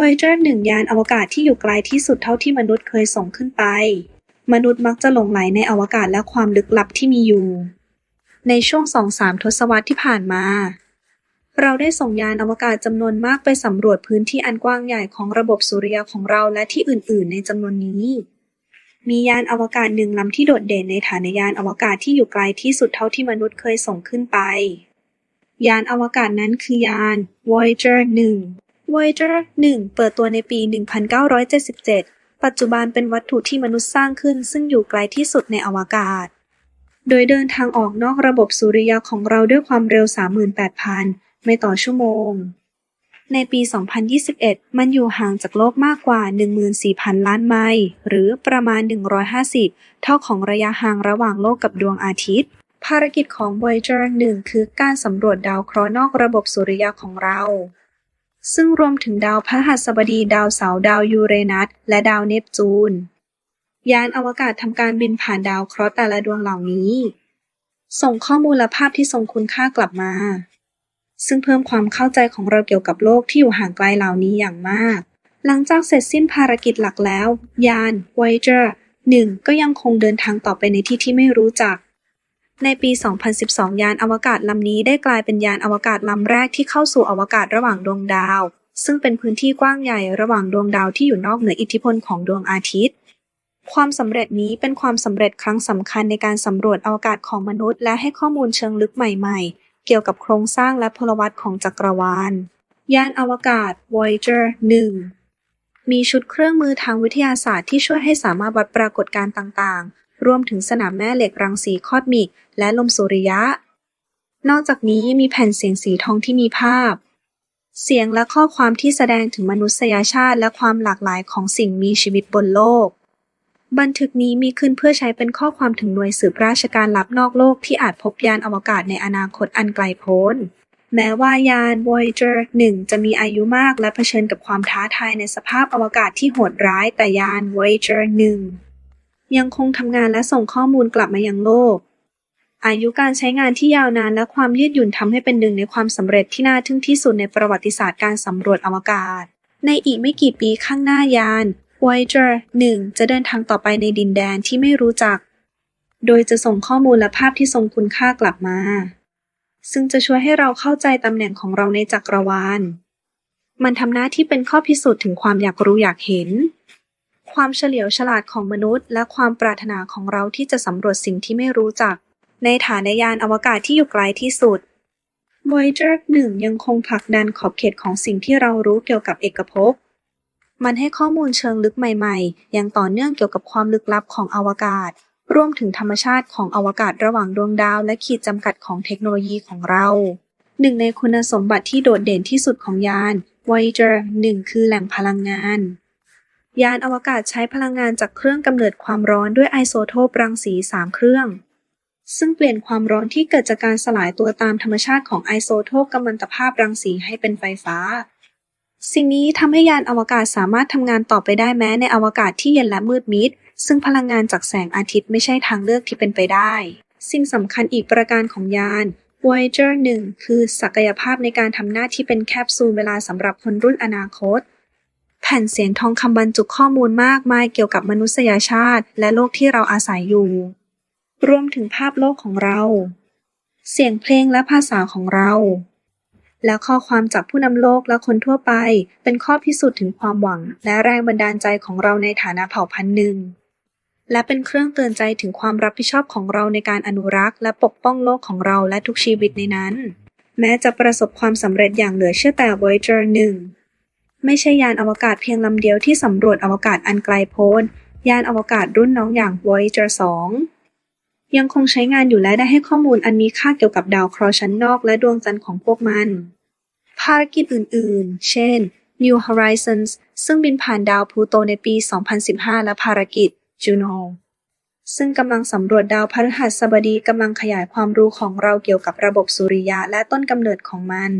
Voyager 1 ยานอวกาศที่อยู่ไกลที่สุดเท่าที่มนุษย์เคยส่งขึ้นไป มนุษย์มักจะหลงไหลในอวกาศและความลึกลับที่มีอยู่ ในช่วง2-3ทศวรรษที่ผ่านมา เราได้ส่งยานอวกาศจำนวนมากไปสำรวจพื้นที่อันกว้างใหญ่ของระบบสุริยะของเราและที่อื่น ๆ ในจำนวนนี้ มียานอวกาศหนึ่งลำที่โดดเด่นในฐานยานอวกาศที่อยู่ไกลที่สุดเท่าที่มนุษย์เคยส่งขึ้นไป ยานอวกาศนั้นคือยาน Voyager 1 Voyager 1 เปิดตัวในปี 1977 ปัจจุบันเป็นวัตถุที่มนุษย์สร้างขึ้น ซึ่งอยู่ไกลที่สุดในอวกาศ โดยเดินทางออกนอกระบบสุริยะของเราด้วยความเร็ว 38,000 ไม่ต่อชั่วโมง ในปี 2021 มันอยู่ห่างจากโลกมากกว่า 14,000 ล้านไมล์ หรือประมาณ 150 เท่าของระยะห่างระหว่างโลกกับดวงอาทิตย์ ภารกิจของ Voyager 1 คือการสำรวจดาวเคราะห์นอกระบบสุริยะของเรา ซึ่งรวมถึงดาวพฤหัสบดี ดาวเสาร์ ดาวยูเรนัส และดาวเนปจูน ยานอวกาศทำการบินผ่านดาวเคราะห์แต่ละดวงเหล่านี้ ส่งข้อมูลและภาพที่ทรงคุณค่ากลับมา ซึ่งเพิ่มความเข้าใจของเราเกี่ยวกับโลกที่อยู่ห่างไกลเหล่านี้อย่างมาก หลังจากเสร็จสิ้นภารกิจหลักแล้ว ยาน Voyager 1 ก็ยังคงเดินทางต่อไปในที่ที่ไม่รู้จัก ในปี 2012 ยานอวกาศลำนี้ได้กลายเป็นยานอวกาศลำแรกที่เข้าสู่อวกาศระหว่างดวงดาว ซึ่งเป็นพื้นที่กว้างใหญ่ระหว่างดวงดาวที่อยู่นอกเหนืออิทธิพลของดวงอาทิตย์ ความสำเร็จนี้เป็นความสำเร็จครั้งสำคัญในการสำรวจอวกาศของมนุษย์ และให้ข้อมูลเชิงลึกใหม่ๆ เกี่ยวกับโครงสร้างและพลวัตของจักรวาล ยานอวกาศ Voyager 1มีชุดเครื่องมือทางวิทยาศาสตร์ที่ช่วยให้สามารถวัดปรากฏการณ์ต่างๆ รวมถึงสนามแม่เหล็กรังสีคอสมิก และลมสุริยะ นอกจากนี้มีแผ่นเสียงสีทองที่มีภาพ เสียงและข้อความที่แสดงถึงมนุษยชาติและความหลากหลายของสิ่งมีชีวิตบนโลก บันทึกนี้มีขึ้นเพื่อใช้เป็นข้อความถึงหน่วยสืบราชการลับนอกโลกที่อาจพบยานอวกาศในอนาคตอันไกลโพ้นแม้ว่ายาน Voyager 1 จะมีอายุมากและเผชิญกับความท้าทายในสภาพอวกาศที่โหดร้ายแต่ยาน Voyager 1 ยังคงทำงานและส่งข้อมูลกลับมายังโลก อายุการใช้งานที่ยาวนานและความยืดหยุ่นทำให้เป็นหนึ่งในความสำเร็จที่น่าทึ่งที่สุดในประวัติศาสตร์การสำรวจอวกาศ ในอีกไม่กี่ปีข้างหน้ายาน Voyager 1 จะเดินทางต่อไปในดินแดนที่ไม่รู้จัก โดยจะส่งข้อมูลและภาพที่ทรงคุณค่ากลับมา ซึ่งจะช่วยให้เราเข้าใจตำแหน่งของเราในจักรวาล มันทำหน้าที่เป็นข้อพิสูจน์ถึงความอยากรู้อยากเห็น ความเฉลียวฉลาดของมนุษย์ และความปรารถนาของเราที่จะสำรวจสิ่งที่ไม่รู้จัก ในฐานยานอวกาศที่อยู่ไกลที่สุด Voyager 1 ยังคงผลักดันขอบเขตของสิ่งที่เรารู้เกี่ยวกับเอกภพ มันให้ข้อมูลเชิงลึกใหม่ๆ อย่างต่อเนื่องเกี่ยวกับความลึกลับของอวกาศ รวมถึงธรรมชาติของอวกาศระหว่างดวงดาวและขีดจำกัดของเทคโนโลยีของเรา หนึ่งในคุณสมบัติที่โดดเด่นที่สุดของยาน Voyager 1 คือแหล่งพลังงาน ยานอวกาศใช้พลังงานจากเครื่องกำเนิดความร้อนด้วยไอโซโทปรังสี 3 เครื่อง ซึ่งเปลี่ยนความร้อนที่เกิดจากการสลายตัวตามธรรมชาติของไอโซโทปกัมมันตภาพรังสีให้เป็นไฟฟ้า สิ่งนี้ทำให้ยานอวกาศสามารถทำงานต่อไปได้แม้ในอวกาศที่เย็นและมืดมิด ซึ่งพลังงานจากแสงอาทิตย์ไม่ใช่ทางเลือกที่เป็นไปได้ สิ่งสำคัญอีกประการของยาน Voyager 1 คือศักยภาพในการทำหน้าที่เป็นแคปซูลเวลาสำหรับคนรุ่นอนาคต แผ่นเสียงทองคำบรรจุข้อมูลมากมายเกี่ยวกับมนุษยชาติ และโลกที่เราอาศัยอยู่ รวมถึงภาพโลกของเรา เสียงเพลงและภาษาของเรา และข้อความจากผู้นำโลกและคนทั่วไป เป็นข้อพิสูจน์ถึงความหวัง และแรงบันดาลใจของเราในฐานะเผ่าพันธุ์หนึ่ง และเป็นเครื่องเตือนใจถึงความรับผิดชอบของเราในการอนุรักษ์ และปกป้องโลกของเราและทุกชีวิตในนั้น แม้จะประสบความสำเร็จอย่างเหลือเชื่อแต่ Voyager 1 ไม่ใช่ยานอวกาศเพียงลำเดียวที่สำรวจอวกาศอันไกลโพ้น ยานอวกาศรุ่นน้องอย่าง Voyager 2 ยังคงใช้งานอยู่และได้ให้ข้อมูลอันมีค่าเกี่ยวกับดาวเคราะห์ชั้นนอกและดวงจันทร์ของพวกมัน ภารกิจอื่นๆ เช่น New Horizons ซึ่งบินผ่านดาวพลูโตในปี 2015 และภารกิจ Juno ซึ่งกำลังสำรวจดาวพฤหัสบดีกำลังขยายความรู้ของเราเกี่ยวกับระบบสุริยะและต้นกำเนิดของมัน